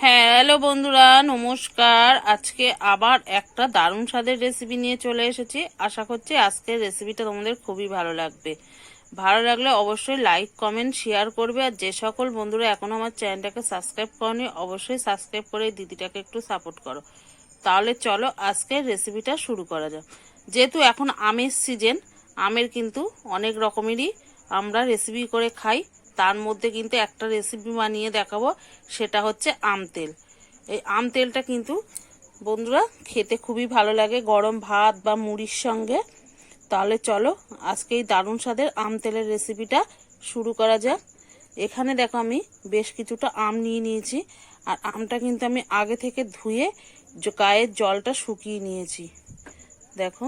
Hello বন্ধুরা, নমস্কার। আজকে আবার একটা দারুণ স্বাদের রেসিপি নিয়ে চলে এসেছি। আশা করছি আজকের রেসিপিটা তোমাদের খুবই ভালো লাগবে। ভালো লাগলে অবশ্যই লাইক কমেন্ট শেয়ার করবে। আর যে সকল বন্ধুরা এখনও আমার চ্যানেলটাকে সাবস্ক্রাইব করনি, অবশ্যই সাবস্ক্রাইব করে দিদিটাকে একটু সাপোর্ট করো। তাহলে চলো আজকের রেসিপিটা শুরু করা যাক। যেহেতু এখন আমের সিজন আমের কিন্তু অনেক রকমেরই আমরা রেসিপি করে খাই। তার মধ্যে কিন্তু একটা রেসিপি বানিয়ে দেখাবো, সেটা হচ্ছে আম তেল। এই আম তেলটা কিন্তু বন্ধুরা খেতে খুবই ভালো লাগে, গরম ভাত বা মুড়ির সঙ্গে। তাহলে চলো, আজকে এই দারুণ স্বাদের আম তেলের রেসিপিটা শুরু করা যাক। এখানে দেখো আমি বেশ কিছুটা আম নিয়ে নিয়েছি, আর আমটা কিন্তু আমি আগে থেকে ধুয়ে গায়ের জলটা শুকিয়ে নিয়েছি। দেখো।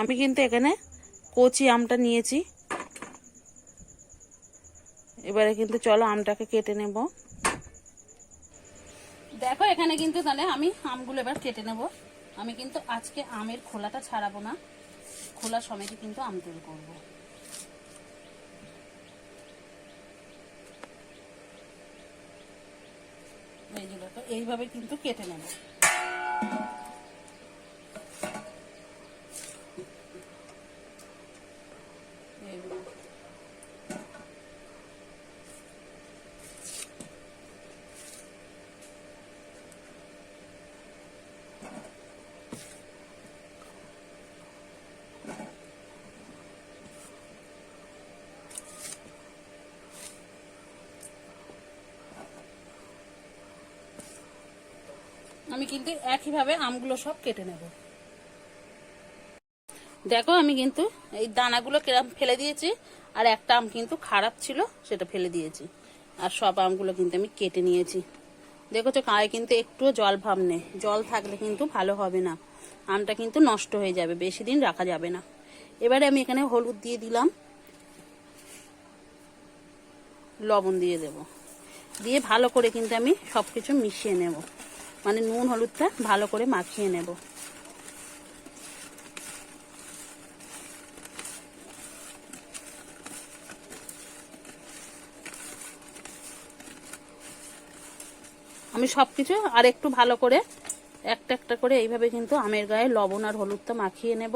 আমি কিন্তু এখানে কচি আমটা নিয়েছি এবারে কিন্তু চলো আমটাকে কেটে নেব। দেখো, এখানে কিন্তু তাহলে আমি আমগুলো এবার কেটে নেব। আমি কিন্তু আজকে আমের খোলাটা ছাড়াবো না। খোলা সমেতে কিন্তু আম তেল করব। এইগুলো তো এইভাবে কিন্তু কেটে নেব এইগুলো আমি কিন্তু একইভাবে আমগুলো সব কেটে নেব। দেখো, আমি কিন্তু এই দানাগুলো কেরাম ফেলে দিয়েছি, আর একটা আম কিন্তু খারাপ ছিল, সেটা ফেলে দিয়েছি। আর সব আমগুলো কিন্তু আমি কেটে নিয়েছি। দেখো তো, গায়ে কিন্তু একটুও জল ভাব নেই। জল থাকলে কিন্তু ভালো হবে না। আমটা কিন্তু নষ্ট হয়ে যাবে, বেশি দিন রাখা যাবে না। এবারে আমি এখানে হলুদ দিয়ে দিলাম। লবণ দিয়ে দেব। দিয়ে ভালো করে কিন্তু আমি সবকিছু মিশিয়ে নেব। মানে নুন হলুদটা ভালো করে মাখিয়ে নেব। আমি সবকিছু আর একটু ভালো করে একটা একটা করে এইভাবে কিন্তু আমের গায়ে লবণ আর হলুদটা মাখিয়ে নেব।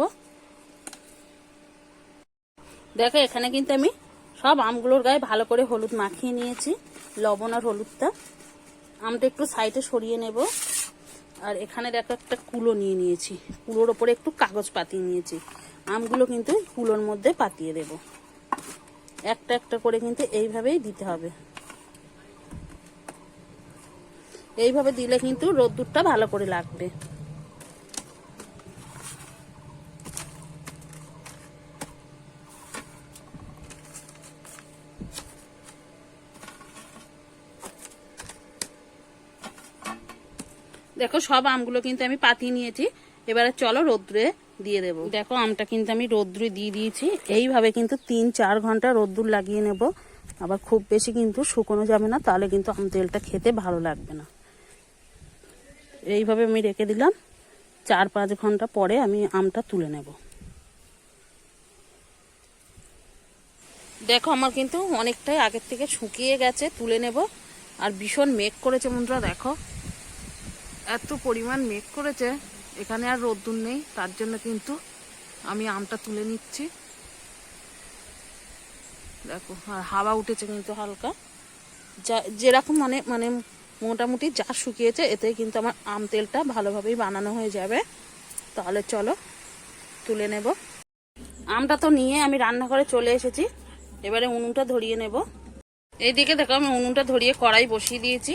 দেখো, এখানে কিন্তু আমি সব আমগুলোর গায়ে ভালো করে হলুদ মাখিয়ে নিয়েছি, লবণ আর হলুদটা। আমটা একটু সাইডে সরিয়ে নেব। আর এখানে দেখো একটা কুলো নিয়ে নিয়েছি। কুলোর ওপরে একটু কাগজ পাতিয়ে নিয়েছি। আমগুলো কিন্তু কুলোর মধ্যে পাতিয়ে দেব। একটা একটা করে কিন্তু এইভাবেই দিতে হবে। এইভাবে দিলে কিন্তু রোদ্দুরটা ভালো করে লাগবে। দেখো, সব আমগুলো কিন্তু আমি পাতিয়ে নিয়েছি। এবারে চলো রোদ্রে দিয়ে দেবো। দেখো, আমটা কিন্তু আমি রোদ্রে দিয়ে দিয়েছি। এইভাবে কিন্তু তিন, চার ঘণ্টা রোদ্দুর লাগিয়ে নেব। আবার খুব বেশি কিন্তু শুকনো যাবে না, তাহলে কিন্তু আম তেলটা খেতে ভালো লাগবে না। এইভাবে আমি রেখে দিলাম। চার, পাঁচ ঘণ্টা পরে আমি আমটা তুলে নেব। দেখো, আমার কিন্তু অনেকটাই আগের থেকে শুকিয়ে গেছে, তুলে নেব। আর ভীষণ মেঘ করেছে বন্ধুরা, দেখো। এত পরিমাণ মেঘ করেছে, এখানে আর রোদ্দুর নেই, তার জন্য কিন্তু আমি আমটা তুলে নিচ্ছি। দেখো, আর হাওয়া উঠেছে কিন্তু হালকা। যা, যেরকম মানে মানে মোটামুটি যা শুকিয়েছে, এতে কিন্তু আমার আম তেলটা ভালোভাবেই বানানো হয়ে যাবে। তাহলে চলো, তুলে নেব। আমটা তো নিয়ে আমি রান্নাঘরে চলে এসেছি, এবারে উনুনটা ধরিয়ে নেব। এইদিকে দেখো, আমি উনুনটা ধরিয়ে কড়াই বসিয়ে দিয়েছি।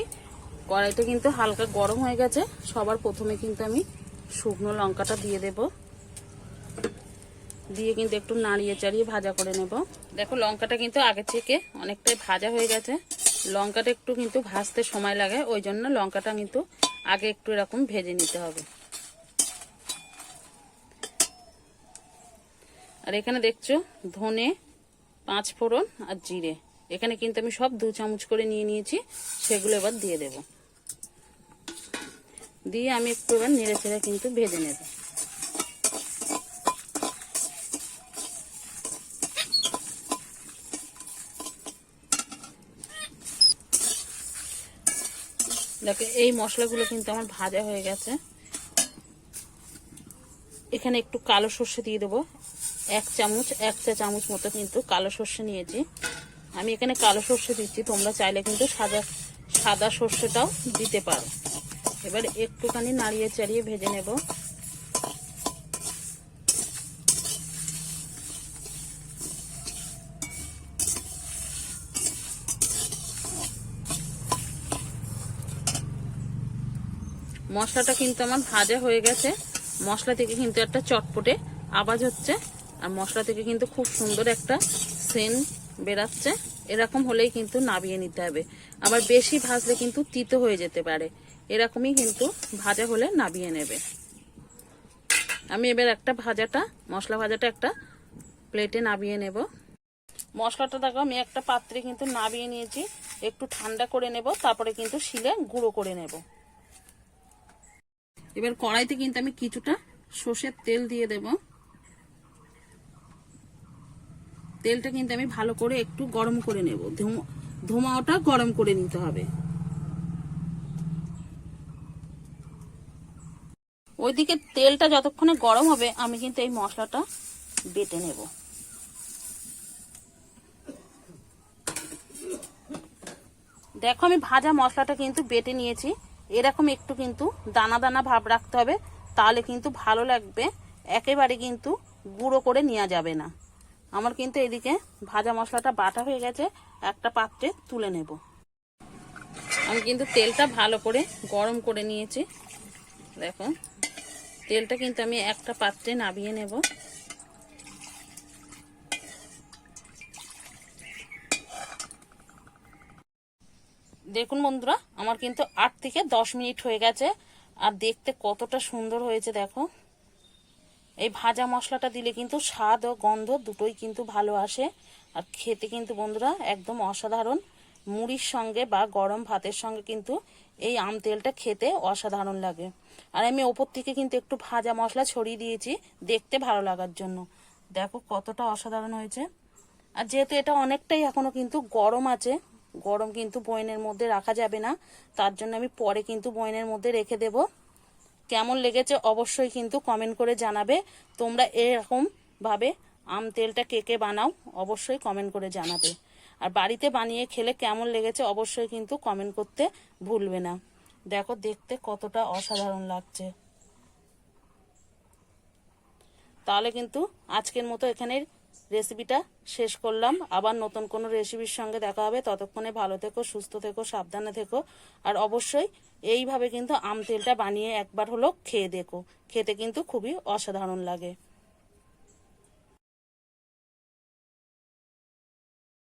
কড়াইটা কিন্তু হালকা গরম হয়ে গেছে। সবার প্রথমে কিন্তু আমি শুকনো লঙ্কাটা দিয়ে দেব। দিয়ে কিন্তু একটু নাড়িয়ে চাড়িয়ে ভাজা করে নেব। দেখো লঙ্কাটা কিন্তু আগে থেকে অনেকটাই ভাজা হয়ে গেছে। লঙ্কাটা একটু কিন্তু ভাজতে সময় লাগে, ওই জন্য লঙ্কাটা কিন্তু আগে একটু এরকম ভেজে নিতে হবে। আর এখানে দেখছ ধনে পাঁচ ফোড়ন আর জিরে। এখানে কিন্তু আমি সব দু চামচ করে নিয়ে নিয়েছি, সেগুলো এবার দিয়ে দেব। দিয়ে আমি একটু এবার নেড়ে চেড়ে কিন্তু ভেজে নেব। দেখো, এই মশলাগুলো কিন্তু আমার ভাজা হয়ে গেছে। এখানে একটু কালো সর্ষে দিয়ে দেবো। এক চামচ, এক চা চামচ মতো কিন্তু কালো সর্ষে নিয়েছি। আমি এখানে কালো সর্ষে দিচ্ছি, তোমরা চাইলে কিন্তু সাদা সাদা সর্ষেটাও দিতে পারো। এবার একটুখানি নাড়িয়ে চাড়িয়ে ভেজে নেব। মশলাটা কিন্তু আমার ভাজা হয়ে গেছে। মশলা থেকে কিন্তু একটা চটপটে আওয়াজ হচ্ছে, আর মশলা থেকে কিন্তু খুব সুন্দর একটা সেন বেরাচ্ছে। এরকম হলেই কিন্তু নাবিয়ে নিতে হবে। আবার বেশি ভাজলে কিন্তু তিতো হয়ে যেতে পারে। এরকমই কিন্তু ভাজা হলে নাবিয়ে নেবে। আমি এবার একটা ভাজাটা, মশলা ভাজাটা একটা প্লেটে নাবিয়ে নেব। মশলাটা দেখো, আমি একটা পাত্রে কিন্তু নাবিয়ে নিয়েছি। একটু ঠান্ডা করে নেব, তারপরে কিন্তু শিলে গুঁড়ো করে নেব। এবার কড়াইতে কিন্তু আমি কিছুটা সর্ষের তেল দিয়ে দেব। তেলটা কিন্তু আমি ভালো করে একটু গরম করে নেব। ধোঁয়াটা গরম করে নিতে হবে। ওইদিকে তেলটা যতক্ষণে গরম হবে, আমি কিন্তু এই মশলাটা বেটে নেব। দেখো আমি ভাজা মশলাটা কিন্তু বেটে নিয়েছি। এরকম একটু কিন্তু দানা দানা ভাব রাখতে হবে, তাহলে কিন্তু ভালো লাগবে। একেবারে কিন্তু গুঁড়ো করে নেওয়া যাবে না। আমার কিন্তু এদিকে ভাজা মশলাটা বাটা হয়ে গেছে, একটা পাত্রে তুলে নেব। আমি কিন্তু তেলটা ভালো করে গরম করে নিয়েছি। দেখো, তেলটা কিন্তু আমি একটা পাত্রে নাবিয়ে নেব। দেখুন বন্ধুরা, আমার কিন্তু আট থেকে দশ মিনিট হয়ে গেছে, আর দেখতে কতটা সুন্দর হয়েছে, দেখো। এই ভাজা মশলাটা দিলে কিন্তু স্বাদ ও গন্ধ দুটোই কিন্তু ভালো আসে। আর খেতে কিন্তু বন্ধুরা একদম অসাধারণ। মুড়ির সঙ্গে বা গরম ভাতের সঙ্গে কিন্তু এই আম তেলটা খেতে অসাধারণ লাগে। আর আমি ওপর থেকে কিন্তু একটু ভাজা মশলা ছড়িয়ে দিয়েছি দেখতে ভালো লাগার জন্য। দেখো কতটা অসাধারণ হয়েছে। আর যেহেতু এটা অনেকটাই এখনও কিন্তু গরম আছে, গরম কিন্তু বয়নের মধ্যে রাখা যাবে না, তার জন্য আমি পরে কিন্তু বয়নের মধ্যে রেখে দেব। কেমন লেগেছে অবশ্যই কিন্তু কমেন্ট করে জানাবে। তোমরা এরকম ভাবে আম তেলটা কে কে বানাও অবশ্যই কমেন্ট করে জানাবে। আর বাড়িতে বানিয়ে খেলে কেমন লেগেছে অবশ্যই কিন্তু কমেন্ট করতে ভুলবে না। দেখো দেখতে কতটা অসাধারণ লাগছে। তাহলে কিন্তু আজকের মতো এখানে রেসিপিটা শেষ করলাম। আবার নতুন কোনো রেসিপির সঙ্গে দেখা হবে। ততক্ষণে ভালো থেকো, সুস্থ থেকো, সাবধানে থেকো। আর অবশ্যই এইভাবে কিন্তু আম তেলটা বানিয়ে একবার হলো খেয়ে দেখো। খেতে কিন্তু খুবই অসাধারণ লাগে।